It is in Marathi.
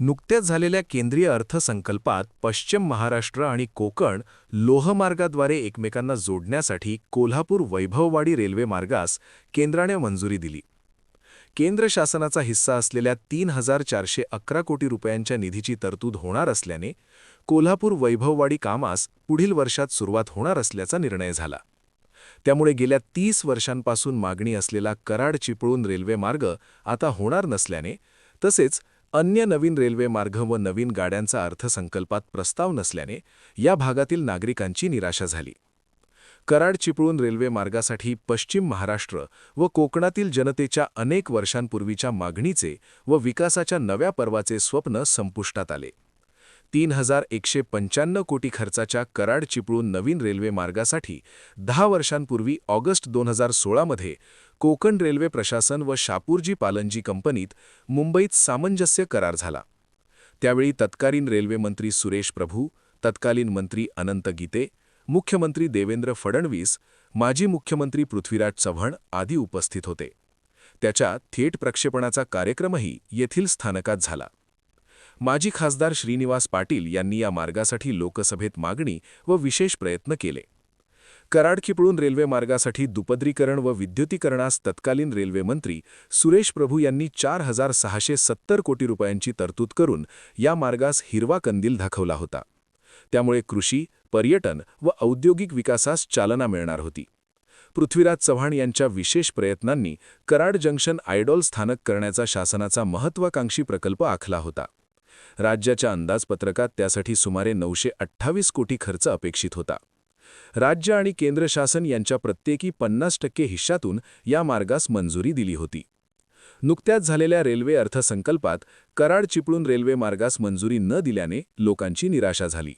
नुकत्याच झालेल्या केंद्रीय अर्थसंकल्पात पश्चिम महाराष्ट्र आणि कोकण लोहमार्गाद्वारे एकमेकांना जोडण्यासाठी कोल्हापूर वैभववाडी रेल्वे मार्गास केंद्राने मंजुरी दिली. केंद्र शासनाचा हिस्सा असलेल्या तीन हजार चारशे अकरा कोटी रुपयांच्या निधीची तरतूद होणार असल्याने कोल्हापूर वैभववाडी कामास पुढील वर्षात सुरुवात होणार असल्याचा निर्णय झाला. त्यामुळे गेल्या तीस वर्षांपासून मागणी असलेला कराड चिपळूण रेल्वे मार्ग आता होणार नसल्याने तसेच अन्य नवीन रेल्वे मार्ग व नवीन गाड्यांचा अर्थसंकल्पात प्रस्ताव नसल्याने या भागातील नागरिकांची निराशा झाली. कराड चिपळूण रेल्वे मार्गासाठी पश्चिम महाराष्ट्र व कोकणातील जनतेच्या अनेक वर्षांपूर्वीच्या मागणीचे व विकासाच्या नव्या पर्वाचे स्वप्न संपुष्टात आले. तीन हजार एकशे पंच्याण्णव कोटी खर्चाच्या कराड चिपळूण नवीन रेल्वे मार्गासाठी दहा वर्षांपूर्वी ऑगस्ट दोन हजार सोळामध्ये कोकण रेल्वे प्रशासन व शापूरजी पालनजी कंपनीत मुंबईत सामंजस्य करार झाला. त्यावेळी तत्कालीन रेल्वेमंत्री सुरेश प्रभू तत्कालीन मंत्री अनंत गीते मुख्यमंत्री देवेंद्र फडणवीस माजी मुख्यमंत्री पृथ्वीराज चव्हाण आदी उपस्थित होते. त्याच्या थेट प्रक्षेपणाचा कार्यक्रमही येथील स्थानकात झाला. माजी खासदार श्रीनिवास पाटील यांनी या मार्गासाठी लोकसभेत मागणी व विशेष प्रयत्न केले. कराडखिपळून रेल्वे मार्गासाठी दुपदरीकरण व विद्युतीकरणास तत्कालीन रेल्वेमंत्री सुरेश प्रभू यांनी चार हजार सहाशे सत्तर कोटी रुपयांची तरतूद करून या मार्गास हिरवा कंदील दाखवला होता. त्यामुळे कृषी पर्यटन व औद्योगिक विकासास चालना मिळणार होती. पृथ्वीराज चव्हाण यांच्या विशेष प्रयत्नांनी कराड जंक्शन आयडॉल स्थानक करण्याचा शासनाचा महत्वाकांक्षी प्रकल्प आखला होता. राज्याच्या अंदाजपत्रकात त्यासाठी सुमारे नऊशे अठ्ठावीस कोटी खर्च अपेक्षित होता. राज्य आणि केंद्र शासन यांच्या प्रत्येकी पन्नास टक्के हिश्शातून या मार्गास मंजुरी दिली होती. नुकत्याच झालेल्या रेल्वे अर्थसंकल्पात कराड चिपळूण रेल्वे मार्गास मंजुरी न दिल्याने लोकांची निराशा झाली.